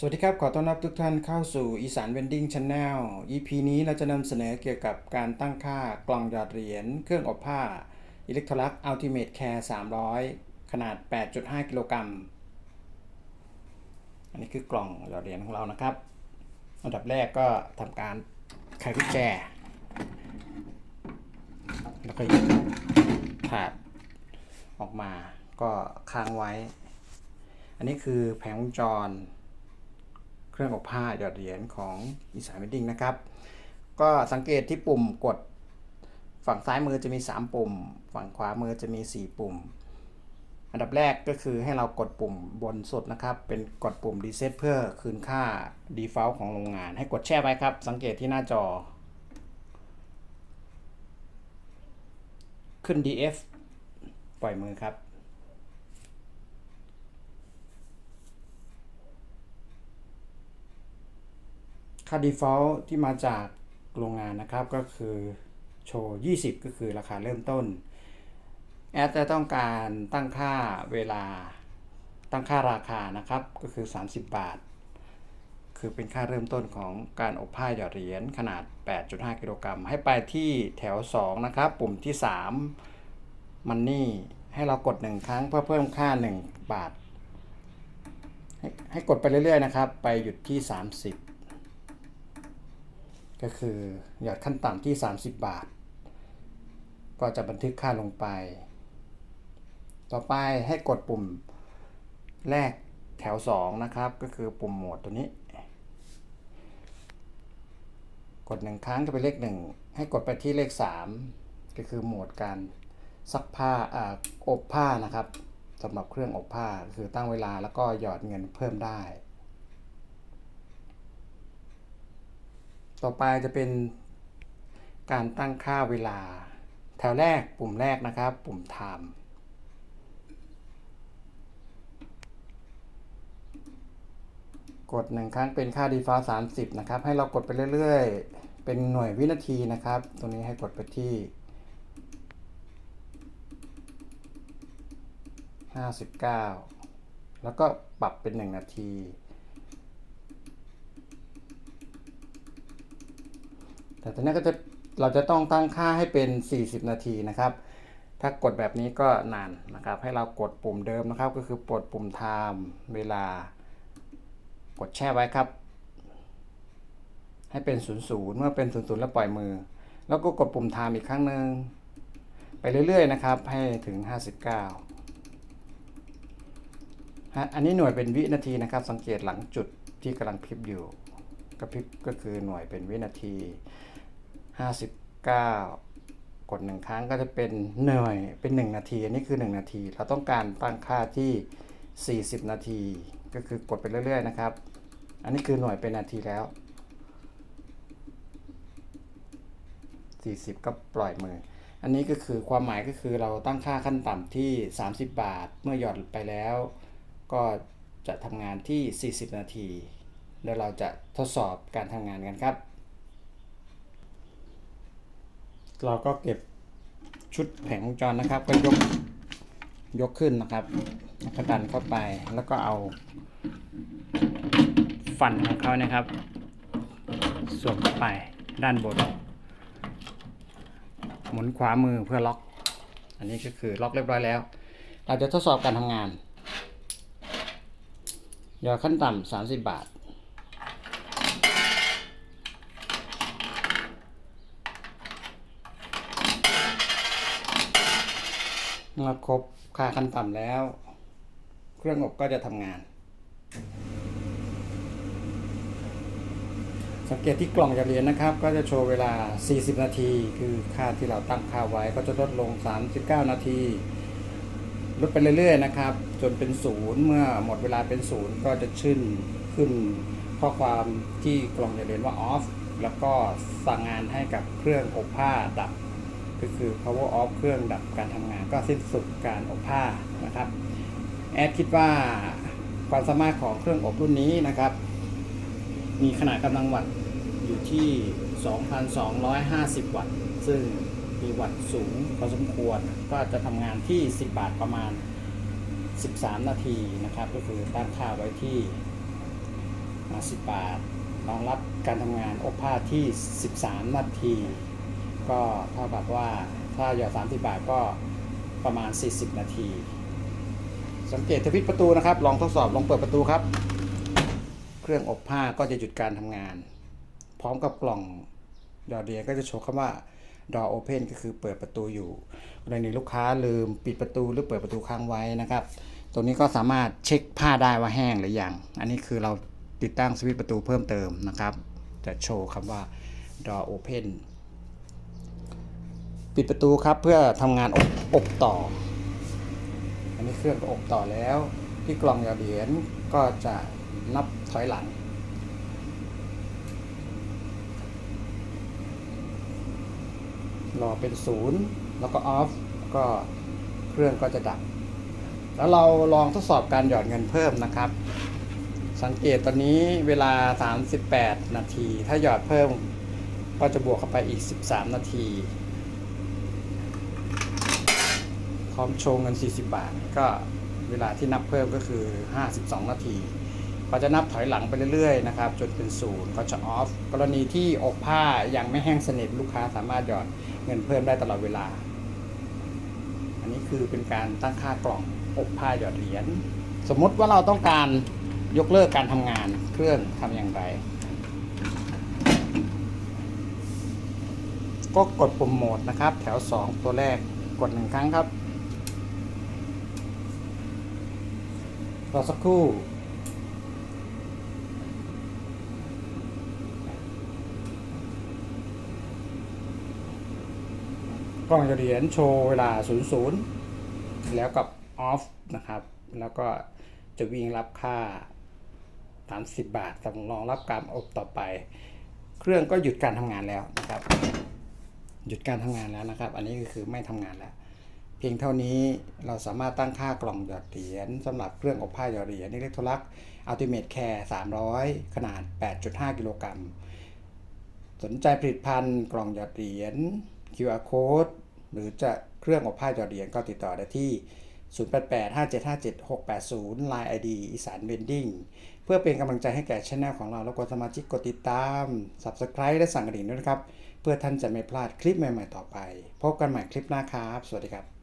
สวัสดีครับ ขอต้อนรับทุกท่านเข้าสู่อีสานเวนดิ้งช n แนล EP นี้เราจะนำเสนอเกี่ยวกับการตั้งค่ากล่องหยอดเหรียญ เครื่องอบผ้าอิเล็กทรลักอัลติเม e แคร์300 ขนาด 8.5 กิโลกรัม อันนี้คือกล่องหยอดเหรียญของเรานะครับ อันดับแรกก็ทำการไขกุญแจ แล้วก็หยิบถาดออกมา ก็ค้างไว้ อันนี้คือแผงวงจร เครื่องอบผ้าหยอดเหรียญของอีสานเวดดิ้งนะครับ ก็สังเกตที่ปุ่มกด ฝั่งซ้ายมือจะมี 3 ปุ่ม ฝั่งขวามือจะมี 4 ปุ่ม อันดับแรกก็คือให้เรากดปุ่มบนสุดนะครับ เป็นกดปุ่ม reset เพื่อคืนค่า default ของโรงงาน ให้กดแช่ไว้ครับ สังเกตที่หน้าจอ ขึ้น df ปล่อยมือครับ ค่า default ที่มาจากโรงงานนะครับก็คือโชว์ 20 ก็คือราคาเริ่มต้น แอดจะต้องการตั้งค่าเวลาตั้งค่าราคานะครับก็คือ 30 บาท คือเป็นค่าเริ่มต้นของการอบผ้าหยอดเหรียญขนาด 8.5 กิโลกรัมให้ไปที่แถว 2 นะครับ ปุ่มที่ 3 มันนี่ให้เรากด 1 ครั้งเพื่อเพิ่มค่า 1 บาท ให้ให้กดไปเรื่อยๆนะครับ ไปหยุดที่ 30 ก็คือหยอดขั้นต่ำที่ 30 บาท ก็จะบันทึกค่าลงไป ต่อไปให้กดปุ่มแรกแถว 2 นะครับ ก็คือปุ่มโหมดตัวนี้ กดหนึ่งครั้งจะเป็นเลข 1 ให้กดไปที่เลข 3 ก็คือโหมดการซักผ้าอ่าอบผ้านะครับสำหรับเครื่องอบผ้าคือตั้งเวลาแล้วก็หยอดเงินเพิ่มได้ ต่อไปจะเป็นการตั้งค่าเวลา แถวแรกปุ่มแรกนะครับ ปุ่ม time กดหนึ่งครั้งเป็นค่า default 30 นะครับ ให้เรากดไปเรื่อย ๆ เป็นหน่วยวินาทีนะครับ ตรงนี้ให้กดไปที่ 59 แล้วก็ปรับเป็น 1 นาที ต่ตอนนี้ก็จะเราจะต้องตั้งค่าให้เป็น 40 นาทีนะครับ ถ้ากดแบบนี้ก็นานนะครับ ให้เรากดปุ่มเดิมนะครับ ก็คือกดปุ่ม time เวลากดแช่ไว้ครับ ให้เป็น 00 เมื่อเป็น 00 แล้วปล่อยมือ แล้วก็กดปุ่ม time อีกครั้งหนึ่งไปเรื่อยๆนะครับ ให้ถึง 59ฮะอันนี้หน่วยเป็นวินาทีนะครับ สังเกตหลังจุดที่กำลังพริบอยู่กระพริบก็คือหน่วยเป็นวินาที 59 กดหนึ่งครั้งก็จะเป็นหน่วยเป็น 1 นาที อันนี้คือ 1 นาที เราต้องการตั้งค่าที่ 40 นาที ก็คือกดไปเรื่อยๆนะครับ อันนี้คือหน่วยเป็นนาทีแล้ว 40 ก็ปล่อยมือ อันนี้ก็คือความหมายก็คือเราตั้งค่าขั้นต่ำที่ 30 บาท เมื่อหยอดไปแล้ว ก็จะทำงานที่ 40 นาทีแล้วเราจะทดสอบการทำงานกันครับ เราก็เก็บชุดแผงวงจรนะครับ ก็ยกยกขึ้นนะครับแล้วก็ดันเข้าไปแล้วก็เอา ฟันของเขานะครับสวมเข้าไปด้านบน หมุนขวามือเพื่อล็อก อันนี้ก็คือล็อกเรียบร้อยแล้ว เราจะทดสอบการทำงานยอดขั้นต่ำ30 บาท เมื่อครบค่าขั้นต่ำแล้ว เครื่องอบก็จะทำงาน สังเกตที่กล่องจะเรียนนะครับ ก็จะโชว์เวลา 40 นาที คือค่าที่เราตั้งค่าไว้ก็จะลดลง 39 นาทีลดไปเรื่อยๆนะครับ จนเป็นศูนย์เมื่อหมดเวลาเป็นศูนย์ก็จะชื่นขึ้นข้อความที่กล่องจะเรียนว่า off แล้วก็สั่งงานให้กับเครื่องอบผ้าดับ ก็คือ power off เครื่องดับการทำงานก็สิ้นสุดการอบผ้านะครับ แอดคิดว่าความสามารถของเครื่องอบรุ่นนี้นะครับ มีขนาดกำลังวัตต์อยู่ที่ 2,250 วัตต์ ซึ่งมีวัตต์สูงพอสมควร ก็จะทำงานที่ 10 บาทประมาณ 13 นาทีนะครับ ก็คือตั้งค่าไว้ที่ 10 บาทรองรับการทำงานอบผ้าที่ 13 นาที ก็เท่ากับว่าถ้าหยอด 30 บาทก็ประมาณ 40 นาที สังเกตทวิตประตูนะครับ ลองทดสอบลองเปิดประตูครับ เครื่องอบผ้าก็จะหยุดการทำงาน พร้อมกับกล่องดอเดียก็จะโชว์คำว่า door open ก็คือเปิดประตูอยู่กรณีลูกค้าลืมปิดประตูหรือเปิดประตูค้างไว้นะครับ ตรงนี้ก็สามารถเช็คผ้าได้ว่าแห้งหรือยัง อันนี้คือเราติดตั้งสวิตช์ประตูเพิ่มเติมนะครับ จะโชว์คำว่า door open ปิดประตูครับเพื่อทำงานอบอบต่อ อันนี้เครื่องก็อบต่อแล้ว ที่กล่องหยอดเหรียญก็จะนับถอยหลังรอเป็นศูนย์แล้วก็ออฟก็เครื่องก็จะดับ แล้วเราลองทดสอบการหยอดเงินเพิ่มนะครับ สังเกตตอนนี้เวลา 38 นาที ถ้าหยอดเพิ่มก็จะบวกเข้าไปอีก 13 นาที พ ร้อมโชว์เงิน 40 บาท ก็เวลาที่นับเพิ่มก็คือ 52 นาทีก็จะนับถอยหลังไปเรื่อยๆนะครับจนเป็นศูนย์ก็จะออฟกรณีที่อบผ้ายังไม่แห้งสนิทลูกค้าสามารถหยอดเงินเพิ่มได้ตลอดเวลา อันนี้คือเป็นการตั้งค่ากล่องอบผ้าหยอดเหรียญสมมติว่าเราต้องการยกเลิกการทำงานเครื่องทำอย่างไร ก็กดปุ่มโหมดนะครับ แถว 2 ตัวแรกกดหนึ่งครั้งครับ รอสักครู่กล้องจะเหรียญโชว์เวลา 00 แล้วกับออฟนะครับ แล้วก็จะวิ่งรับค่า 30 บาทสำรองรับการอบต่อไป เครื่องก็หยุดการทำงานแล้วนะครับ หยุดการทำงานแล้วนะครับ อันนี้ก็คือไม่ทำงานแล้ว เพียงเท่านี้เราสามารถตั้งค่ากล่องหยอดเหรียญสำหรับเครื่องอบผ้าหยอดเหรียญอิเล็กทรลัก Ultimate Care 300 ขนาด 8.5 กิโลกรัม สนใจผลิตภัณฑ์กล่องหยอดเหรียญ QR code หรือจะเครื่องอบผ้าหยอดเหรียญก็ติดต่อได้ที่ 0885757680 Line ID อีสานเบนดิ้งเพื่อเป็นกำลังใจให้แก่ช่องของเราแล้วก็สมาชิกกดติดตาม Subscribe และสั่งกระดิ่งด้วยนะครับ เพื่อท่านจะไม่พลาดคลิปใหม่ ๆ ต่อไป พบกันใหม่คลิปหน้าครับ สวัสดีครับ